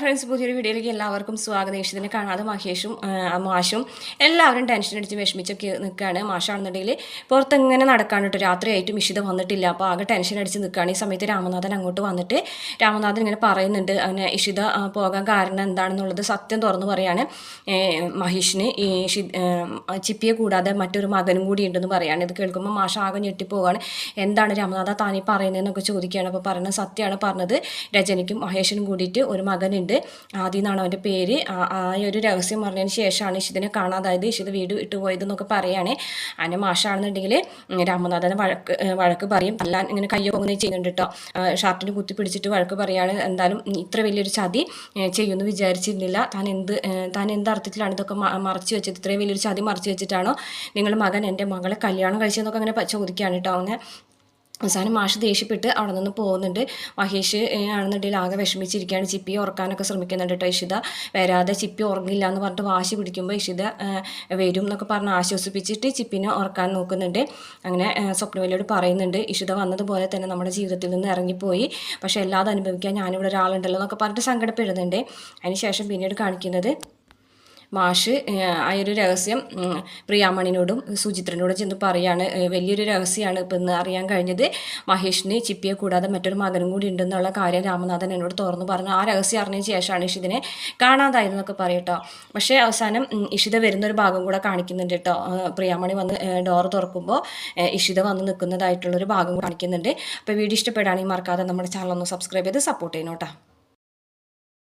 Friends പുതിയൊരു വീഡിയോയിലേക്ക് എല്ലാവർക്കും സ്വാഗതം. ഇഷിതിനെ കാണാതെ മഹേഷും മാഷും എല്ലാവരും ടെൻഷൻ അടിച്ച് വിഷമിച്ചൊക്കെ നിൽക്കുകയാണ് മാഷാണെന്നുണ്ടെങ്കിൽ പുറത്തെങ്ങനെ നടക്കാണ് കേട്ടോ രാത്രിയായിട്ടും ഇഷിത വന്നിട്ടില്ല. അപ്പോൾ ആകെ ടെൻഷൻ അടിച്ച് നിൽക്കുകയാണ് ഈ സമയത്ത് രാമനാഥൻ അങ്ങോട്ട് വന്നിട്ട് രാമനാഥൻ ഇങ്ങനെ പറയുന്നുണ്ട്. അങ്ങനെ ഇഷിത പോകാൻ കാരണം എന്താണെന്നുള്ളത് സത്യം തുറന്നു പറയാണ്. മഹേഷിന് ഈ ചിപ്പിയെ കൂടാതെ മറ്റൊരു മകനും കൂടി ഉണ്ടെന്ന് പറയാണ്. ഇത് കേൾക്കുമ്പോൾ മാഷ ആകെ ഞെട്ടിപ്പോവാണ്. എന്താണ് രാമനാഥ താനീ പറയുന്നതെന്നൊക്കെ ചോദിക്കുകയാണ്. അപ്പോൾ പറയുന്നത് സത്യമാണ് പറഞ്ഞത്. രജനിക്കും മഹേഷിനും കൂടിയിട്ട് ഒരു മകനുണ്ട്. ആദ്യം എന്നാണ് അവന്റെ പേര്. ആ- ഒരു രഹസ്യം പറഞ്ഞതിന് ശേഷമാണ് ഇഷിതിനെ കാണാതായത് ഇഷിത് വീട് ഇട്ട് പോയതെന്നൊക്കെ പറയുകയാണ് അതിന്റെ മാഷാണെന്നുണ്ടെങ്കിൽ രാമനാഥനെ വഴക്ക് വഴക്ക് പറയും. അല്ല ഇങ്ങനെ കയ്യോ അങ്ങനെ ചെയ്യുന്നുണ്ട് കേട്ടോ ഷർട്ടിന് കുത്തി പിടിച്ചിട്ട് വഴക്ക് പറയുകയാണ് എന്തായാലും ഇത്ര വലിയൊരു ചതി ചെയ്യുമെന്ന് വിചാരിച്ചിരുന്നില്ല. താൻ എന്ത് താൻ എന്ത് അർത്ഥത്തിലാണ് ഇതൊക്കെ മറച്ചു വെച്ചത്? ഇത്രയും വലിയൊരു ചതി മറച്ചു വെച്ചിട്ടാണോ നിങ്ങൾ മകൻ എന്റെ മകളെ കല്യാണം കഴിച്ചതെന്നൊക്കെ അങ്ങനെ ചോദിക്കുകയാണ് കേട്ടോ അങ്ങനെ അവസാനം മാഷ് ദേഷ്യപ്പെട്ട് അവിടെ നിന്ന് പോകുന്നുണ്ട്. മഹേഷ് ആണെന്നുണ്ടെങ്കിൽ ആകെ വിഷമിച്ചിരിക്കുകയാണ്. ചിപ്പി ഉറക്കാനൊക്കെ ശ്രമിക്കുന്നുണ്ട് കേട്ടോ ഇഷിത. വരാതെ ചിപ്പി ഉറങ്ങില്ല എന്ന് പറഞ്ഞിട്ട് വാശി പിടിക്കുമ്പോൾ ഇഷിത വരും എന്നൊക്കെ പറഞ്ഞ് ആശ്വസിപ്പിച്ചിട്ട് ചിപ്പിനെ ഉറക്കാൻ നോക്കുന്നുണ്ട്. അങ്ങനെ സ്വപ്നവലിയോട് പറയുന്നുണ്ട്. ഇഷിത വന്നതുപോലെ തന്നെ നമ്മുടെ ജീവിതത്തിൽ നിന്ന് ഇറങ്ങിപ്പോയി. പക്ഷേ എല്ലാതും അനുഭവിക്കാൻ ഞാനിവിടെ ഒരാളുണ്ടല്ലോ എന്നൊക്കെ പറഞ്ഞിട്ട് സങ്കടപ്പെടുന്നുണ്ട്. അതിനുശേഷം പിന്നീട് കാണിക്കുന്നത് മാഷ് ആ ഒരു രഹസ്യം പ്രിയാമണിനോടും സുചിത്രനോടും ചെന്ന് പറയാണ്. വലിയൊരു രഹസ്യമാണ് ഇപ്പം ഇന്ന് അറിയാൻ കഴിഞ്ഞത്. മഹേഷിന് ചിപ്പിയെ കൂടാതെ മറ്റൊരു മകനും കൂടി ഉണ്ടെന്നുള്ള കാര്യം രാമനാഥൻ എന്നോട് തുറന്നു പറഞ്ഞു. ആ രഹസ്യം അറിഞ്ഞ ശേഷമാണ് ഇഷിതിനെ കാണാതായതെന്നൊക്കെ പറയട്ടോ പക്ഷേ അവസാനം ഇഷിത വരുന്നൊരു ഭാഗം കൂടെ കാണിക്കുന്നുണ്ട് കേട്ടോ. പ്രിയാമണി വന്ന് ഡോർ തുറക്കുമ്പോൾ ഇഷിത വന്ന് നിൽക്കുന്നതായിട്ടുള്ളൊരു ഭാഗം കാണിക്കുന്നുണ്ട്. അപ്പോൾ വീഡിയോ ഇഷ്ടപ്പെടുകയാണെങ്കിൽ മറക്കാതെ നമ്മുടെ ചാനൽ ഒന്ന് സബ്സ്ക്രൈബ് ചെയ്ത് സപ്പോർട്ട് ചെയ്യണം കേട്ടോ.